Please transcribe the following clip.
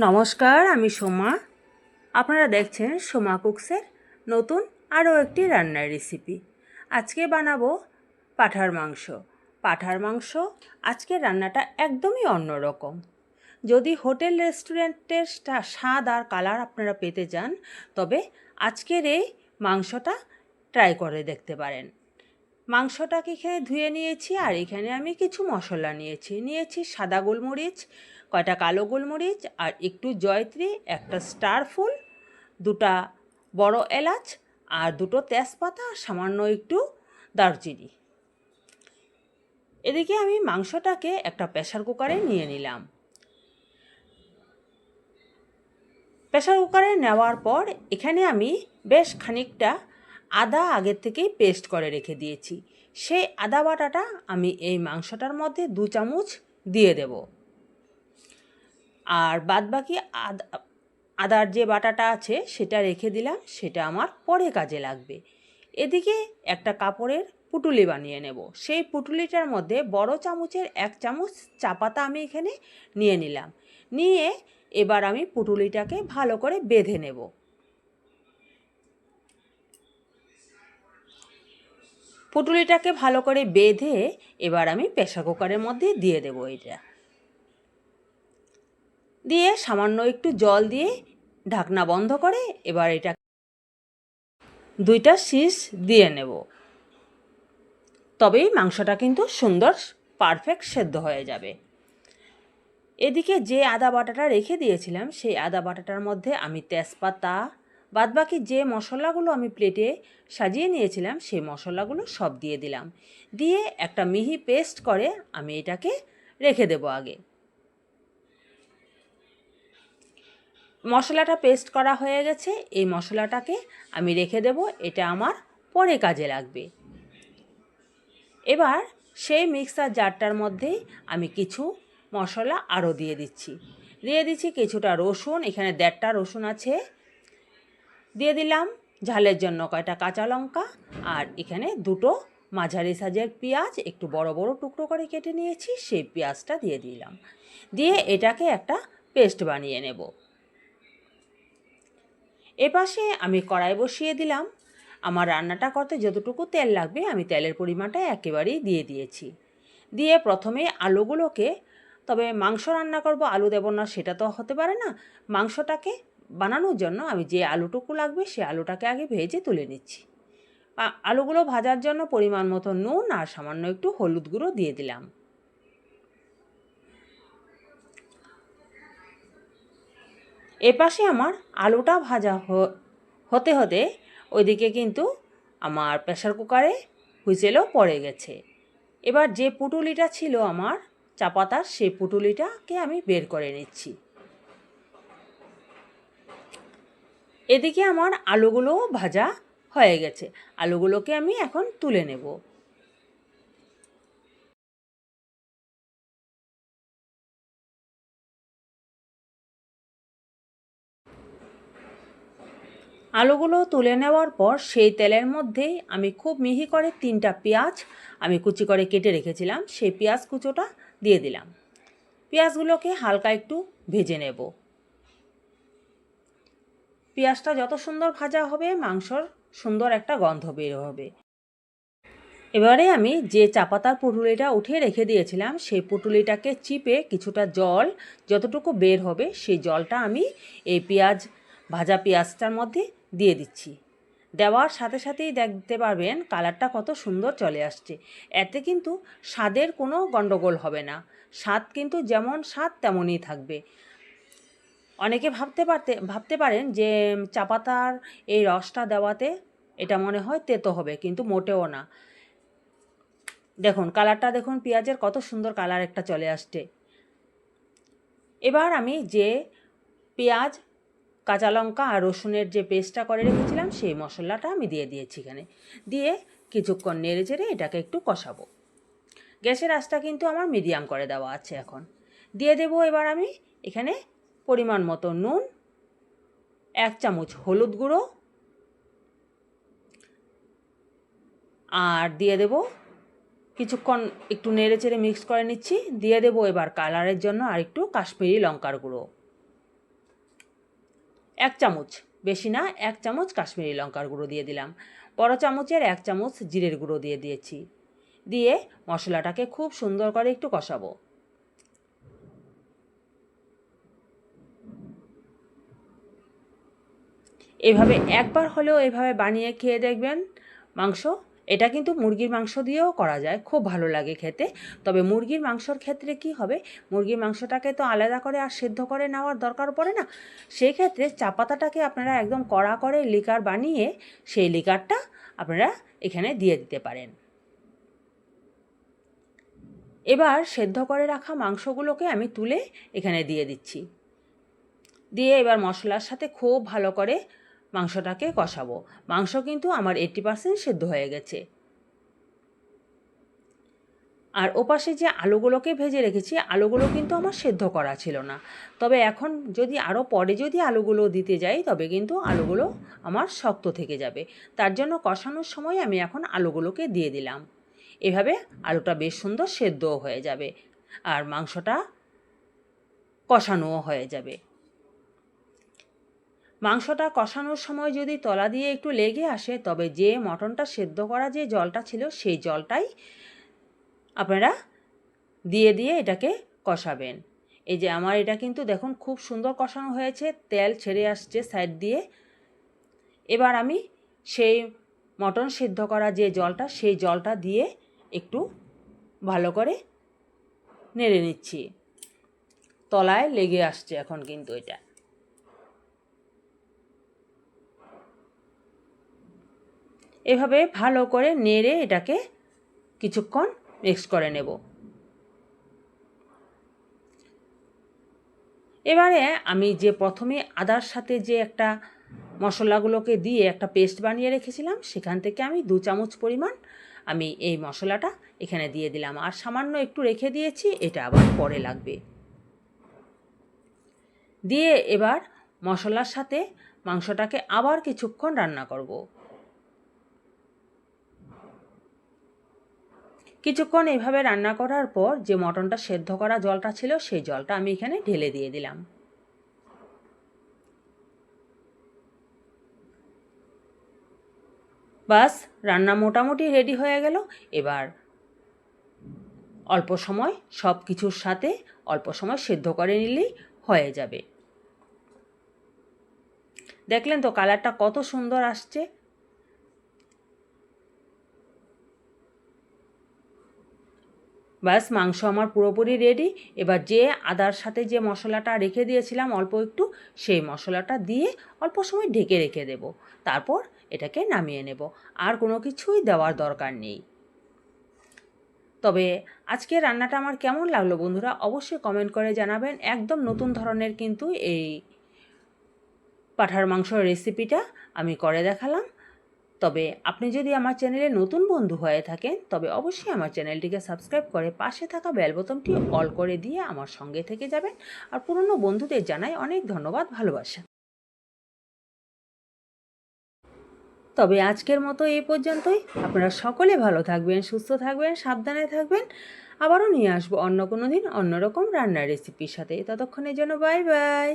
নমস্কার, আমি সোমা। আপনারা দেখছেন সোমা কুকসের নতুন আরও একটি রান্নার রেসিপি। আজকে বানাবো পাঠার মাংস। পাঠার মাংস আজকের রান্নাটা একদমই অন্যরকম। যদি হোটেল, রেস্টুরেন্টের স্টা- স্বাদ আর কালার আপনারা পেতে চান, তবে আজকের এই মাংসটা ট্রাই করে দেখতে পারেন। মাংসটাকে এখানে ধুয়ে নিয়েছি আর এখানে আমি কিছু মশলা নিয়েছি। নিয়েছি সাদা গোলমরিচ কয়টা কালো গোলমরিচ আর একটু জয়ত্রী, একটা স্টার ফুল, দুটা বড় এলাচ আর দুটো তেজপাতা, সামান্য একটু দারচিনি। এদিকে আমি মাংসটাকে একটা প্রেশার কুকারে নিয়ে নিলাম। প্রেশার কুকারে নেওয়ার পর এখানে আমি বেশ খানিকটা আদা আগের থেকেই পেস্ট করে রেখে দিয়েছি। সেই আদা বাটাটা আমি এই মাংসটার মধ্যে দু চামচ দিয়ে দেব। আর বাদবাকি আদা, আদার যে বাটাটা আছে সেটা রেখে দিলাম, সেটা আমার পরে কাজে লাগবে। এদিকে একটা কাপড়ের পুটুলি বানিয়ে নেব। সেই পুটুলিটার মধ্যে বড় চামচের এক চামচ চা পাতা আমি এখানে নিয়ে নিলাম। নিয়ে এবার আমি পুটুলিটাকে ভালো করে বেঁধে নেব। পুটুলিটাকে ভালো করে বেঁধে এবার আমি প্রেশার কুকারের মধ্যে দিয়ে দেবো এটা। দিয়ে সামান্য একটু জল দিয়ে ঢাকনা বন্ধ করে এবার এটা দুইটা শীষ দিয়ে নেব। তবেই মাংসটা কিন্তু সুন্দর পারফেক্ট সেদ্ধ হয়ে যাবে। এদিকে যে আদা বাটাটা রেখে দিয়েছিলাম, সেই আদা বাটাটার মধ্যে আমি তেজপাতা, বাদবাকি যে মশলাগুলো আমি প্লেটে সাজিয়ে নিয়েছিলাম, সেই মশলাগুলো সব দিয়ে দিলাম। দিয়ে একটা মিহি পেস্ট করে আমি এটাকে রেখে দেবো আগে। মশলাটা পেস্ট করা হয়ে গেছে। এই মশলাটাকে আমি রেখে দেব, এটা আমার পরে কাজে লাগবে। এবার সেই মিক্সার জারটার মধ্যেই আমি কিছু মশলা আরও দিয়ে দিচ্ছি। দিয়ে দিচ্ছি কিছুটা রসুন, এখানে দেড়টা রসুন আছে। দিয়ে দিলাম ঝালের জন্য কয়টা কাঁচা লঙ্কা আর এখানে দুটো মাঝারি সাজের পেঁয়াজ, একটু বড় বড় টুকরো করে কেটে নিয়েছি, সেই পেঁয়াজটা দিয়ে দিলাম। দিয়ে এটাকে একটা পেস্ট বানিয়ে নেব। এপাশে আমি কড়াই বসিয়ে দিলাম। আমার রান্নাটা করতে যতটুকু তেল লাগবে আমি তেলের পরিমাণটা একেবারেই দিয়ে দিয়েছি। দিয়ে প্রথমে আলুগুলোকে, তবে মাংস রান্না করব, আলু দেব না সেটা তো হতে পারে না। মাংসটাকে বানানোর জন্য আমি যে আলুটুকু লাগবে সে আলুটাকে আগে ভেজে তুলে নিচ্ছি। আলুগুলো ভাজার জন্য পরিমাণ মতো নুন আর সামান্য একটু হলুদ গুঁড়ো দিয়ে দিলাম। এপাশে আমার আলুটা ভাজা হতে হতে ওইদিকে কিন্তু আমার প্রেশার কুকারে হুইসেলও পড়ে গেছে। এবার যে পুটুলিটা ছিল আমার চাপাতার সেই পুটুলিটাকে আমি বের করে নিচ্ছি। এদিকে আমার আলুগুলোও ভাজা হয়ে গেছে। আলুগুলোকে আমি এখন তুলে নেব। আলুগুলো তুলে নেওয়ার পর সেই তেলের মধ্যেই আমি খুব মিহি করে তিনটা পেঁয়াজ আমি কুচি করে কেটে রেখেছিলাম। সেই পেঁয়াজ কুচোটা দিয়ে দিলাম। পেঁয়াজগুলোকে হালকা একটু ভেজে নেব। পেঁয়াজটা যত সুন্দর ভাজা হবে, মাংসর সুন্দর একটা গন্ধ বের হবে। এবারে আমি যে চাপাতার পুটুলিটা উঠে রেখে দিয়েছিলাম, সেই পুটুলিটাকে চিপে কিছুটা জল যতটুকু বের হবে, সেই জলটা আমি এই পেঁয়াজ, ভাজা পেঁয়াজটার মধ্যে দিয়ে দিচ্ছি। দেওয়ার সাথে সাথেই দেখতে পারবেন কালারটা কত সুন্দর চলে আসছে। এতে কিন্তু স্বাদের কোনো গণ্ডগোল হবে না। স্বাদ কিন্তু যেমন স্বাদ তেমনই থাকবে। অনেকে ভাবতে পারতে, ভাবতে পারেন যে চাপাতার এই রসটা দেওয়াতে এটা মনে হয় তেতো হবে, কিন্তু মোটেও না। দেখুন, কালারটা দেখুন, পেঁয়াজের কত সুন্দর কালার একটা চলে আসছে। এবার আমি যে পেঁয়াজ কাঁচা লঙ্কা আর রসুনের যে পেস্টটা করে রেখেছিলাম, সেই মশলাটা আমি দিয়ে দিয়েছি এখানে। দিয়ে কিছুক্ষণ নেড়ে চেড়ে এটাকে একটু কষাবো। গ্যাসের আঁচটা কিন্তু আমার মিডিয়াম করে দেওয়া আছে এখন। দিয়ে দেবো এবার আমি এখানে পরিমাণ মতো নুন, এক চামচ হলুদ গুঁড়ো আর দিয়ে দেব কিছুক্ষণ একটু নেড়ে চেড়ে মিক্স করে নিচ্ছি। দিয়ে দেবো এবার কালারের জন্য আর একটু কাশ্মীরি লঙ্কার গুঁড়ো। এক চামচ, বেশি না, এক চামচ কাশ্মীরি লঙ্কার গুঁড়ো দিয়ে দিলাম। বড় চামচের এক চামচ জিরের গুঁড়ো দিয়ে দিয়েছি। দিয়ে মশলাটাকে খুব সুন্দর করে একটু কষাবো। এভাবে একবার হলেও এভাবে বানিয়ে খেয়ে দেখবেন মাংস এটা কিন্তু মুরগির মাংস দিয়েও করা যায়, খুব ভালো লাগে খেতে। তবে মুরগির মাংসর ক্ষেত্রে কি হবে? মুরগির মাংসটাকে তো আলাদা করে আর সেদ্ধ করে নেওয়ার দরকার পড়ে না। সেই ক্ষেত্রে চা পাতাটাকে আপনারা একদম কড়া করে লিকার বানিয়ে সেই লিকারটা আপনারা এখানে দিয়ে দিতে পারেন। এবার সেদ্ধ করে রাখা মাংসগুলোকে আমি তুলে এখানে দিয়ে দিচ্ছি। দিয়ে এবার মশলার সাথে খুব ভালো করে মাংসটাকে কষাবো। মাংস কিন্তু আমার এইট্টি পার্সেন্ট সেদ্ধ হয়ে গেছে। আর ওপাশে যে আলুগুলোকে ভেজে রেখেছি, আলুগুলো কিন্তু আমার সেদ্ধ করা ছিল না। তবে এখন যদি আরও পরে যদি আলুগুলো দিতে যাই, তবে কিন্তু আলুগুলো আমার শক্ত থেকে যাবে। তার জন্য কষানোর সময় আমি এখন আলুগুলোকে দিয়ে দিলাম। এভাবে আলুটা বেশ সুন্দর সেদ্ধও হয়ে যাবে। আর মাংসটা কষানোও হয়ে যাবে। মাংসটা কষানোর সময় যদি তলা দিয়ে একটু লেগে আসে, তবে যে মটনটা সেদ্ধ করা যে জলটা ছিল, সেই জলটাই আপনারা দিয়ে দিয়ে এটাকে কষাবেন। এই যে আমার এটা কিন্তু দেখুন খুব সুন্দর কষানো হয়েছে, তেল ছেড়ে আসছে সাইড দিয়ে। এবার আমি সেই মটন সিদ্ধ করা যে জলটা, সেই জলটা দিয়ে একটু ভালো করে নেড়ে নিচ্ছি। তলায় লেগে আসছে এখন কিন্তু এটা। এভাবে ভালো করে নেড়ে এটাকে কিছুক্ষণ মিক্স করে নেব। এবারে আমি যে প্রথমে আদার সাথে যে একটা মশলাগুলোকে দিয়ে একটা পেস্ট বানিয়ে রেখেছিলাম, সেখান থেকে আমি দু চামচ পরিমাণ আমি এই মশলাটা এখানে দিয়ে দিলাম। আর সামান্য একটু রেখে দিয়েছি, এটা আবার পরে লাগবে। দিয়ে এবার মশলার সাথে মাংসটাকে আবার কিছুক্ষণ রান্না করব। কিছুক্ষণ এভাবে রান্না করার পর যে মটনটা সেদ্ধ করা জলটা ছিল, সেই জলটা আমি এখানে ঢেলে দিয়ে দিলাম। বাস, রান্না মোটামুটি রেডি হয়ে গেল। এবার অল্প সময় সব কিছুর সাথে অল্প সময় সেদ্ধ করে নিলেই হয়ে যাবে। দেখলেন তো কালারটা কত সুন্দর আসছে। ব্যাস, মাংস আমার পুরোপুরি রেডি এবার যে আদার সাথে যে মশলাটা রেখে দিয়েছিলাম অল্প একটু, সেই মশলাটা দিয়ে অল্প সময় ঢেকে রেখে দেব। তারপর এটাকে নামিয়ে নেব। আর কোনো কিছুই দেওয়ার দরকার নেই। তবে আজকে রান্নাটা আমার কেমন লাগল বন্ধুরা, অবশ্যই কমেন্ট করে জানাবেন। একদম নতুন ধরনের কিন্তু এই পাঠার মাংসর রেসিপিটা আমি করে দেখালাম। তবে আপনি যদি আমার চ্যানেলে নতুন বন্ধু হয়ে থাকেন, তবে অবশ্যই আমার চ্যানেলটিকে সাবস্ক্রাইব করে পাশে থাকা বেল বোতামটি অল করে দিয়ে আমার সঙ্গে থেকে যাবেন। আর পুরনো বন্ধুদের জানাই অনেক ধন্যবাদ, ভালোবাসা। তবে আজকের মতো এই পর্যন্তই। আপনারা সকলে ভালো থাকবেন, সুস্থ থাকবেন, সাবধানে থাকবেন। আবারও নিয়ে আসব অন্য কোনো দিন অন্যরকম রান্নার রেসিপির সাথে। ততক্ষণের জন্য বাই বাই।